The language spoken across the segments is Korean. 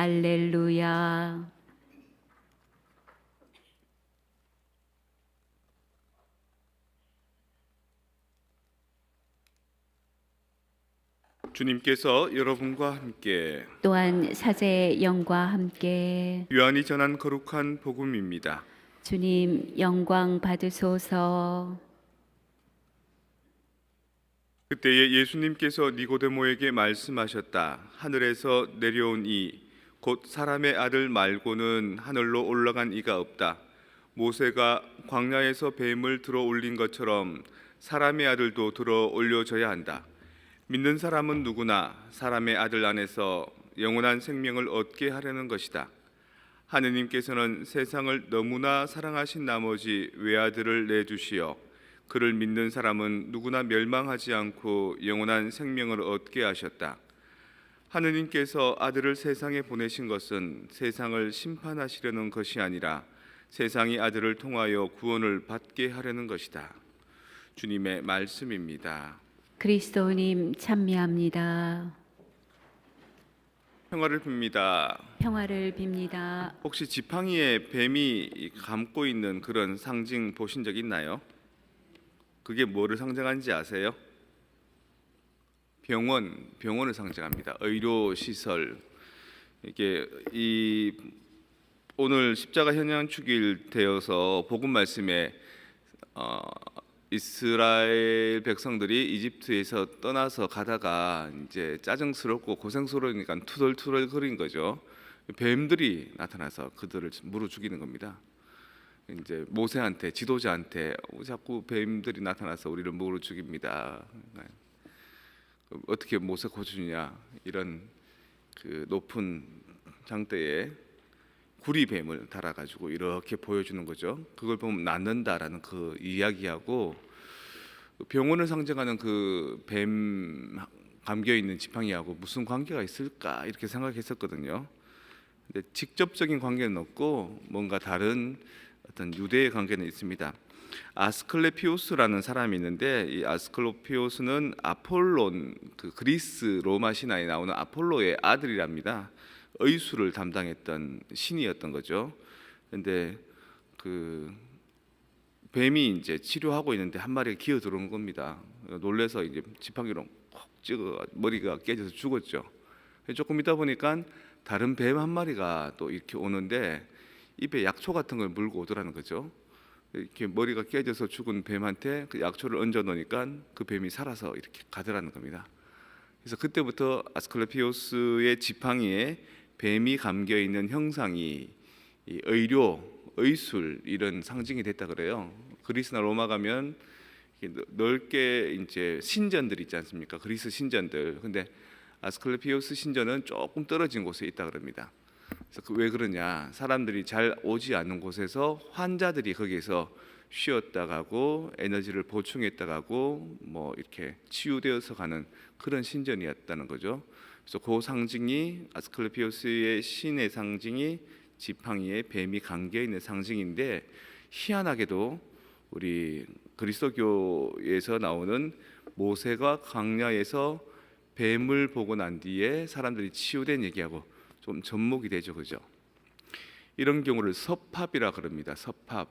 알렐루야. 주님께서 여러분과 함께 또한 사제의 영과 함께 요한이 전한 거룩한 복음입니다. 주님 영광 받으소서. 그때에 예수님께서 니고데모에게 말씀하셨다. 하늘에서 내려온 이 곧 사람의 아들 말고는 하늘로 올라간 이가 없다. 모세가 광야에서 뱀을 들어 올린 것처럼 사람의 아들도 들어 올려져야 한다. 믿는 사람은 누구나 사람의 아들 안에서 영원한 생명을 얻게 하려는 것이다. 하느님께서는 세상을 너무나 사랑하신 나머지 외아들을 내주시어 그를 믿는 사람은 누구나 멸망하지 않고 영원한 생명을 얻게 하셨다. 하느님께서 아들을 세상에 보내신 것은 세상을 심판하시려는 것이 아니라 세상이 아들을 통하여 구원을 받게 하려는 것이다. 주님의 말씀입니다. 그리스도님 찬미합니다. 평화를 빕니다. 평화를 빕니다. 혹시 지팡이에 뱀이 감고 있는 그런 상징 보신 적 있나요? 그게 뭐를 상징하는지 아세요? 병원, 병원을 상징합니다. 의료 시설. 이게 이 오늘 십자가 현양 축일 되어서 복음 말씀에 어, 이스라엘 백성들이 이집트에서 떠나서 가다가 이제 짜증스럽고 고생스러우니까 투덜투덜 거린 거죠. 뱀들이 나타나서 그들을 물어 죽이는 겁니다. 이제 모세한테 지도자한테 어, 자꾸 뱀들이 나타나서 우리를 물어 죽입니다. 네. 어떻게 모세 고주냐 이런 그 높은 장대에 구리 뱀을 달아 가지고 이렇게 보여주는 거죠. 그걸 보면 낫는다라는 그 이야기하고 병원을 상징하는 그 뱀 감겨 있는 지팡이하고 무슨 관계가 있을까 이렇게 생각했었거든요. 근데 직접적인 관계는 없고 뭔가 다른 어떤 유대의 관계는 있습니다. 아스클레피오스라는 사람이 있는데 이 아스클레피오스는 아폴론 그 그리스 로마 신화에 나오는 아폴로의 아들이랍니다. 의술을 담당했던 신이었던 거죠. 근데 그 뱀이 이제 치료하고 있는데 한 마리가 기어 들어온 겁니다. 놀래서 이제 지팡이로 콕 찍어 머리가 깨져서 죽었죠. 조금 있다 보니까 다른 뱀 한 마리가 또 이렇게 오는데 입에 약초 같은 걸 물고 오더라는 거죠. 이렇게 머리가 깨져서 죽은 뱀한테 그 약초를 얹어 놓으니까 그 뱀이 살아서 이렇게 가더라는 겁니다. 그래서 그때부터 아스클레피오스의 지팡이에 뱀이 감겨 있는 형상이 이 의료, 의술 이런 상징이 됐다 그래요. 그리스나 로마 가면 넓게 이제 신전들 있지 않습니까? 그리스 신전들. 근데 아스클레피오스 신전은 조금 떨어진 곳에 있다 그럽니다. 그래서 그왜 그러냐? 사람들이 잘 오지 않는 곳에서 환자들이 거기에서 쉬었다 가고 에너지를 보충했다 가고 뭐 이렇게 치유되어서 가는 그런 신전이었다는 거죠. 그래서 그 상징이 아스클레피오스의 신의 상징이 지팡이에 뱀이 감겨 있는 상징인데 희한하게도 우리 그리스도교에서 나오는 모세가 광야에서 뱀을 보고 난 뒤에 사람들이 치유된 얘기하고 좀 접목이 되죠, 그죠? 이런 경우를 섭합이라 그럽니다. 섭합.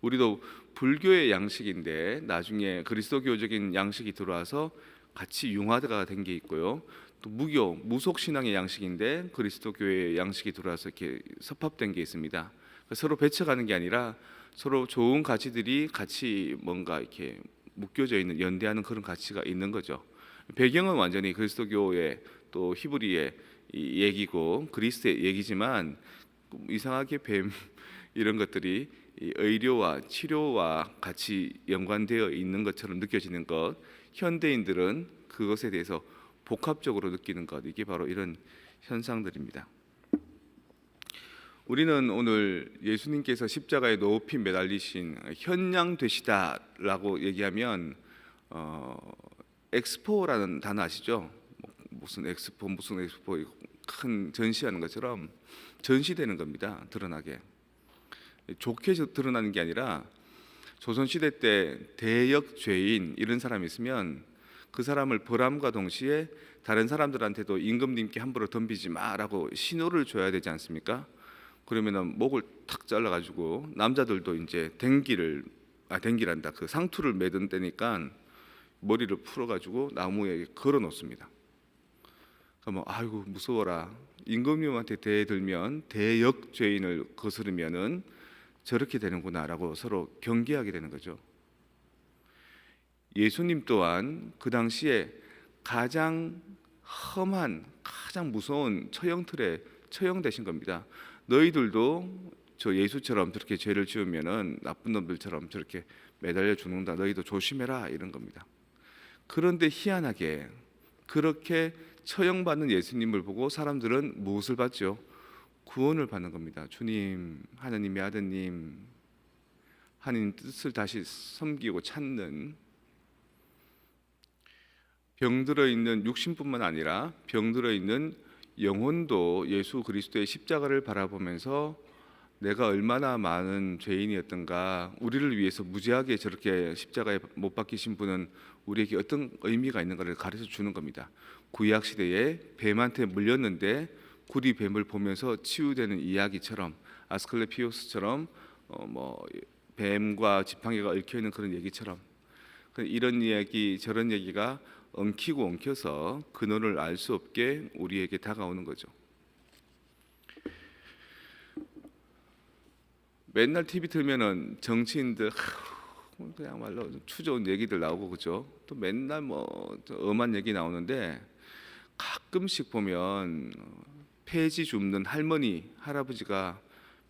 우리도 불교의 양식인데 나중에 그리스도교적인 양식이 들어와서 같이 융화가 된 게 있고요. 또 무교, 무속 신앙의 양식인데 그리스도교의 양식이 들어와서 이렇게 섭합된 게 있습니다. 그러니까 서로 배쳐가는 게 아니라 서로 좋은 가치들이 같이 뭔가 이렇게 묶여져 있는 연대하는 그런 가치가 있는 거죠. 배경은 완전히 그리스도교의 또 히브리의 이 얘기고 그리스의 얘기지만 이상하게 뱀 이런 것들이 이 의료와 치료와 같이 연관되어 있는 것처럼 느껴지는 것 현대인들은 그것에 대해서 복합적으로 느끼는 것 이게 바로 이런 현상들입니다. 우리는 오늘 예수님께서 십자가에 높이 매달리신 현양 되시다라고 얘기하면 어, 엑스포라는 단어 아시죠? 뭐, 무슨 엑스포 무슨 엑스포 큰 전시하는 것처럼 전시되는 겁니다. 드러나게 좋게 드러나는 게 아니라 조선 시대 때 대역 죄인 이런 사람이 있으면 그 사람을 벌함과 동시에 다른 사람들한테도 임금님께 함부로 덤비지 마라고 신호를 줘야 되지 않습니까? 그러면은 목을 탁 잘라가지고 남자들도 이제 댕기를 아 댕기란다 그 상투를 매든 때니까 머리를 풀어가지고 나무에 걸어 놓습니다. 그러면 아이고 무서워라 임금님한테 대들면 대역 죄인을 거스르면은 저렇게 되는구나라고 서로 경계하게 되는 거죠. 예수님 또한 그 당시에 가장 험한 가장 무서운 처형틀에 처형되신 겁니다. 너희들도 저 예수처럼 저렇게 죄를 지으면은 나쁜 놈들처럼 저렇게 매달려 죽는다. 너희도 조심해라 이런 겁니다. 그런데 희한하게 그렇게 처형받는 예수님을 보고 사람들은 무엇을 받죠? 구원을 받는 겁니다. 주님, 하나님의 아드님, 하나님 뜻을 다시 섬기고 찾는 병들어 있는 육신뿐만 아니라 병들어 있는 영혼도 예수 그리스도의 십자가를 바라보면서 내가 얼마나 많은 죄인이었던가 우리를 위해서 무지하게 저렇게 십자가에 못 박히신 분은 우리에게 어떤 의미가 있는가를 가르쳐 주는 겁니다. 구약 시대에 뱀한테 물렸는데 구리 뱀을 보면서 치유되는 이야기처럼 아스클레피오스처럼 어, 뭐 뱀과 지팡이가 얽혀 있는 그런 얘기처럼 그 이런 이야기 저런 얘기가 엉키고 엉켜서 근원을 알 수 없게 우리에게 다가오는 거죠. 맨날 TV 틀면은 정치인들 하, 그야말로 추저온 얘기들 나오고 그죠. 또 맨날 뭐저 엄한 얘기 나오는데 가끔씩 보면 폐지 줍는 할머니 할아버지가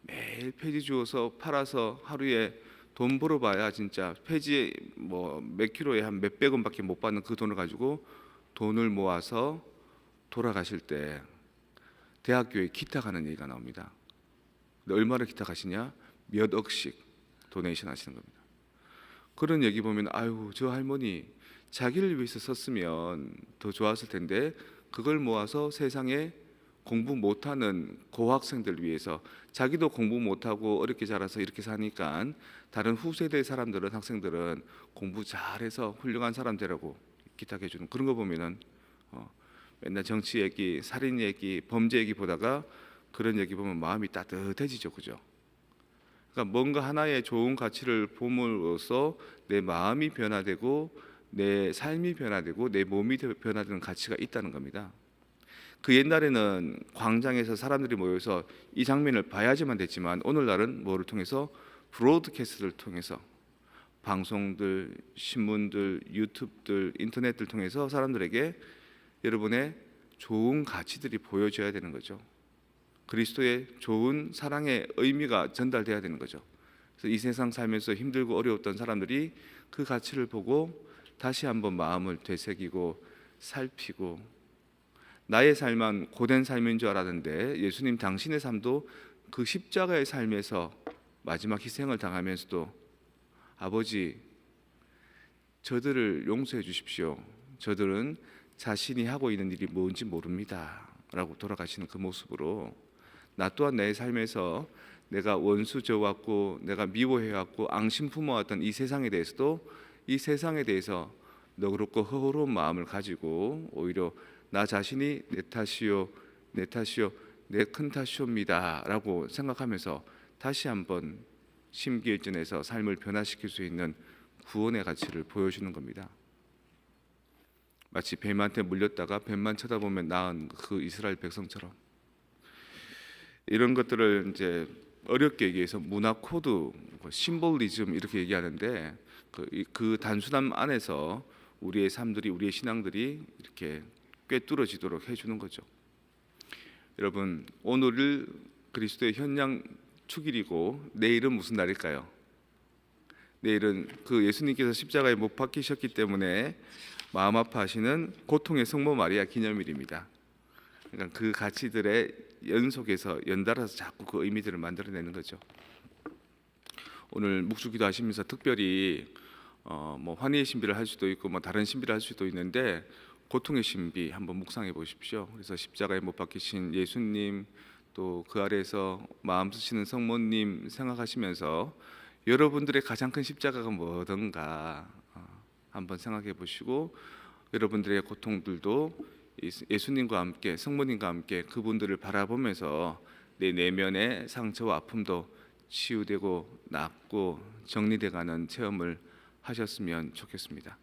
매일 폐지 주워서 팔아서 하루에 돈 벌어봐야 진짜 폐지 뭐몇 킬로에 한 몇백 원밖에 못 받는 그 돈을 가지고 돈을 모아서 돌아가실 때 대학교에 기타 가는 얘기가 나옵니다. 얼마나 기타 가시냐? 몇 억씩 도네이션 하시는 겁니다. 그런 얘기 보면 아유 저 할머니 자기를 위해서 썼으면 더 좋았을 텐데 그걸 모아서 세상에 공부 못하는 고학생들 위해서 자기도 공부 못하고 어렵게 자라서 이렇게 사니까 다른 후세대 사람들은 학생들은 공부 잘해서 훌륭한 사람 되라고 기탁해 주는 그런 거 보면은 어, 맨날 정치 얘기, 살인 얘기, 범죄 얘기 보다가 그런 얘기 보면 마음이 따뜻해지죠, 그죠? 그러니까 뭔가 하나의 좋은 가치를 봄으로써 내 마음이 변화되고 내 삶이 변화되고 내 몸이 변화되는 가치가 있다는 겁니다. 그 옛날에는 광장에서 사람들이 모여서 이 장면을 봐야지만 됐지만 오늘날은 뭐를 통해서 브로드캐스트를 통해서 방송들, 신문들, 유튜브들, 인터넷들 통해서 사람들에게 여러분의 좋은 가치들이 보여져야 되는 거죠. 그리스도의 좋은 사랑의 의미가 전달돼야 되는 거죠. 그래서 이 세상 살면서 힘들고 어려웠던 사람들이 그 가치를 보고 다시 한번 마음을 되새기고 살피고 나의 삶은 고된 삶인 줄 알았는데 예수님 당신의 삶도 그 십자가의 삶에서 마지막 희생을 당하면서도 아버지 저들을 용서해 주십시오. 저들은 자신이 하고 있는 일이 뭔지 모릅니다 라고 돌아가시는 그 모습으로 나 또한 내 삶에서 내가 원수 져왔고 내가 미워해왔고 앙심 품어왔던 이 세상에 대해서도 이 세상에 대해서 너그럽고 허허로운 마음을 가지고 오히려 나 자신이 내 탓이요 내 탓이요 내 큰 탓이옵니다라고 생각하면서 다시 한번 심기일전에서 삶을 변화시킬 수 있는 구원의 가치를 보여주는 겁니다. 마치 뱀한테 물렸다가 뱀만 쳐다보면 나은 그 이스라엘 백성처럼 이런 것들을 이제 어렵게 얘기해서 문화 코드, 뭐 심볼리즘 이렇게 얘기하는데 그, 이- 그 단순함 안에서 우리의 삶들이 우리의 신앙들이 이렇게 꿰뚫어지도록 해주는 거죠. 여러분 오늘을 그리스도의 현장 축일이고 내일은 무슨 날일까요? 내일은 그 예수님께서 십자가에 못 박히셨기 때문에 마음 아파하시는 고통의 성모 마리아 기념일입니다. 그러니까 그 가치들의 연속해서 연달아서 자꾸 그 의미들을 만들어내는 거죠. 오늘 묵주기도 하시면서 특별히 어, 뭐 환희의 신비를 할 수도 있고 뭐 다른 신비를 할 수도 있는데 고통의 신비 한번 묵상해 보십시오. 그래서 십자가에 못 박히신 예수님 또 그 아래에서 마음 쓰시는 성모님 생각하시면서 여러분들의 가장 큰 십자가가 뭐든가 어, 한번 생각해 보시고 여러분들의 고통들도 이 예수님과 함께 성모님과 함께 그분들을 바라보면서 내 내면의 상처와 아픔도 치유되고 낫고 정리돼가는 체험을 하셨으면 좋겠습니다.